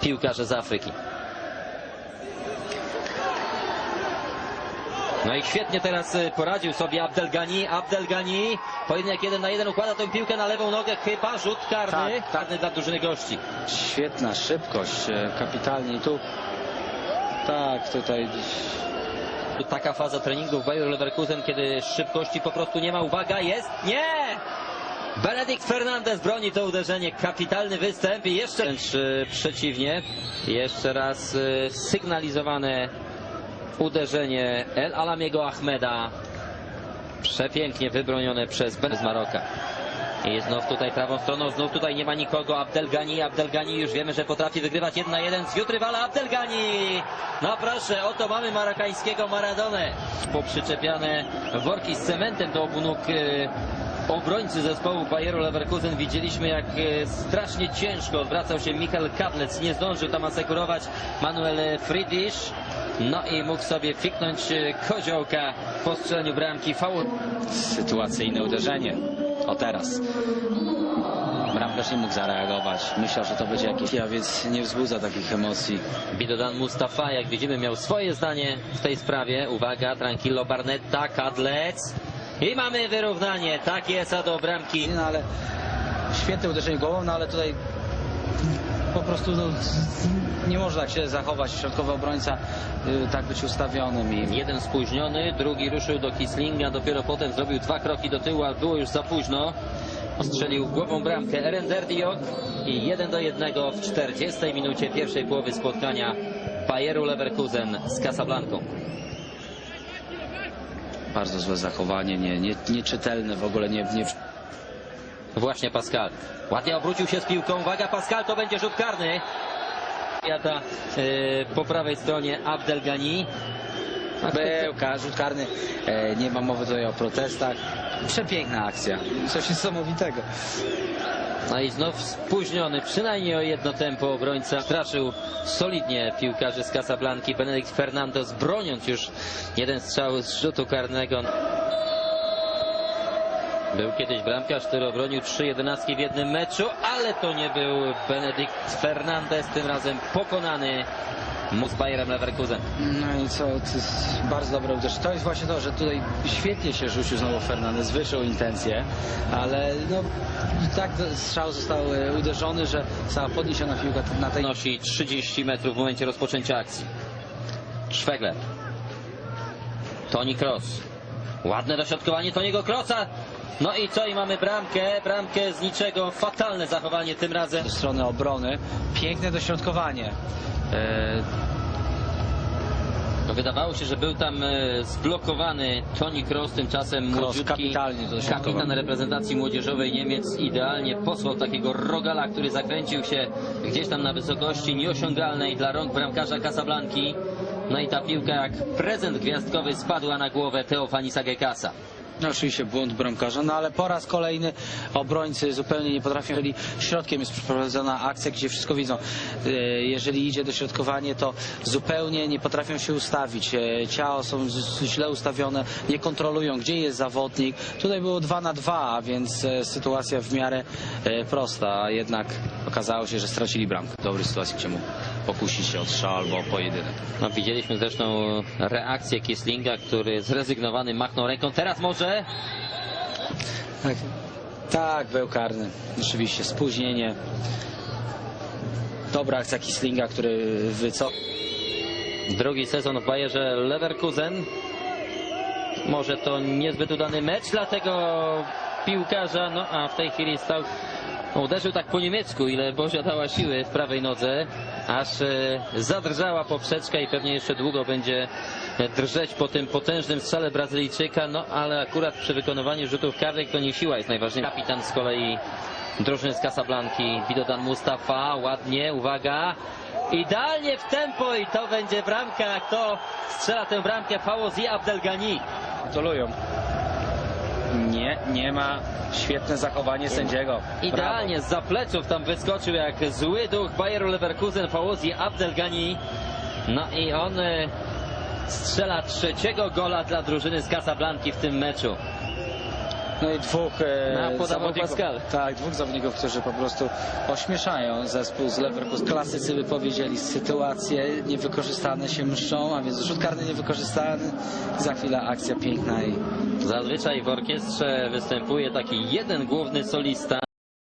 piłkarze z Afryki. No i świetnie teraz y, poradził sobie Abdelgani. Abdelgani, pojedynek jeden na jeden, układa tę piłkę na lewą nogę, chyba rzut karny, Tak, tak. karny dla drużyny gości. Świetna szybkość, e, kapitalnie I tu. Tak, tutaj Taka faza treningu w Bayer Leverkusen, kiedy szybkości po prostu nie ma. Uwaga, jest, nie! Benedikt Fernandez broni to uderzenie, kapitalny występ i jeszcze wręcz y, przeciwnie, jeszcze raz y, sygnalizowane uderzenie El Alamiego Ahmeda, przepięknie wybronione przez Ben z Maroka. I znów tutaj prawą stroną, znów tutaj nie ma nikogo. Abdelgani, Abdelgani już wiemy, że potrafi wygrywać 1 na 1 z wiód rywala Abdelgani. No proszę, oto mamy marokańskiego Maradonę. Poprzyczepiane worki z cementem do obu nóg e, obrońcy zespołu Bayeru Leverkusen. Widzieliśmy jak e, strasznie ciężko odwracał się Michael Kadlec. Nie zdążył tam asekurować Manuel Friedrich. No i mógł sobie fiknąć e, koziołka po strzeleniu bramki. Faul sytuacyjne uderzenie. O teraz. Bramkarz nie mógł zareagować. Myślał, że to będzie jakieś... Ja więc nie wzbudza takich emocji. Bidodan Mustafa, jak widzimy, miał swoje zdanie w tej sprawie. Uwaga, Tranquillo Barnetta, Kadlec. I mamy wyrównanie. Tak jest, a do bramki. No ale świetne uderzenie głową, no ale tutaj po prostu no, nie może tak się zachować środkowy obrońca, y, tak być ustawionym i Jeden spóźniony, drugi ruszył do Kislinga, dopiero potem zrobił dwa kroki do tyłu, ale było już za późno. Strzelił głową bramkę Erender Diok i 1 do 1 w 40 minucie pierwszej połowy spotkania Bayeru Leverkusen z Casablanką. Bardzo złe zachowanie, nie, nie, nieczytelne w ogóle, nie, nie Właśnie Pascal. Ładnie obrócił się z piłką. Uwaga, Pascal, to będzie rzut karny. Jata e, po prawej stronie Abdelgani. Bełka, rzut karny, e, nie ma mowy tutaj o protestach. Przepiękna akcja, coś niesamowitego. No i znów spóźniony, przynajmniej o jedno tempo obrońca. Straszył solidnie piłkarzy z Casablanki. Benedikt Fernandez broniąc już jeden strzał z rzutu karnego. Był kiedyś bramkarz, który obronił trzy jedenastki w jednym meczu, ale to nie był Benedikt Fernandez, tym razem pokonany z Bayerem Leverkusen. No i co, to jest bardzo dobre uderzenie. To jest właśnie to, że tutaj świetnie się rzucił znowu Fernandez, wyczuł intencję, ale no i tak strzał został e, uderzony, że została podniesiona piłka na tej... Nosi 30 metrów w momencie rozpoczęcia akcji. Szwegler. Toni Kroos. Ładne dośrodkowanie Toniego Krosa. No i co? I mamy bramkę. Bramkę z niczego. Fatalne zachowanie tym razem. do strony obrony. Piękne dośrodkowanie. E, No, wydawało się, że był tam e, zblokowany Toni Kroos, tymczasem Kroos młodziutki kapitalnie to dośrodkował. kapitan reprezentacji młodzieżowej Niemiec idealnie posłał takiego rogala, który zakręcił się gdzieś tam na wysokości nieosiągalnej dla rąk bramkarza Casablanki. No i ta piłka jak prezent gwiazdkowy spadła na głowę Teofanisa Gekasa. Oczywiście błąd bramkarza, no ale po raz kolejny obrońcy zupełnie nie potrafią, jeżeli środkiem jest przeprowadzona akcja, gdzie wszystko widzą. E, Jeżeli idzie dośrodkowanie, to zupełnie nie potrafią się ustawić. E, Ciała są źle ustawione, nie kontrolują, gdzie jest zawodnik. Tutaj było 2 na 2, a więc e, sytuacja w miarę prosta, jednak okazało się, że stracili bramkę. W dobrej sytuacji, gdzie mógł pokusić się o strzał albo o pojedynek. No, widzieliśmy zresztą reakcję Kislinga, który zrezygnowany machnął ręką. Teraz może Tak, tak był karny. Rzeczywiście, spóźnienie. Dobra akcja Kislinga, który wycofał. Drugi sezon w Bayerze Leverkusen. Może to niezbyt udany mecz dla tego piłkarza, no a w tej chwili stał. Uderzył tak po niemiecku, ile Bozia dała siły w prawej nodze, aż e, zadrżała poprzeczka i pewnie jeszcze długo będzie e, drżeć po tym potężnym strzale Brazylijczyka, no ale akurat przy wykonywaniu rzutów karnych to nie siła jest najważniejsza. Kapitan z kolei drużyny z Casablanki, Widodan Mustafa, ładnie, uwaga, idealnie w tempo i to będzie bramka, kto strzela tę bramkę, Fawozi Abdelgani. Gratulują. Nie, nie ma. Świetne zachowanie sędziego. Idealnie z pleców tam wyskoczył jak zły duch Bayeru Leverkusen, Fawozi Abdelgani. No i on e, strzela trzeciego gola dla drużyny z Casablanki w tym meczu. No i dwóch e, No, zawodników, Pascal. tak, dwóch zawodników, którzy po prostu ośmieszają zespół z Leverkusen. Klasycy by powiedzieli, sytuacje niewykorzystane się mszczą, a więc rzut karny niewykorzystany. Za chwilę akcja piękna i Zazwyczaj w orkiestrze występuje taki jeden główny solista.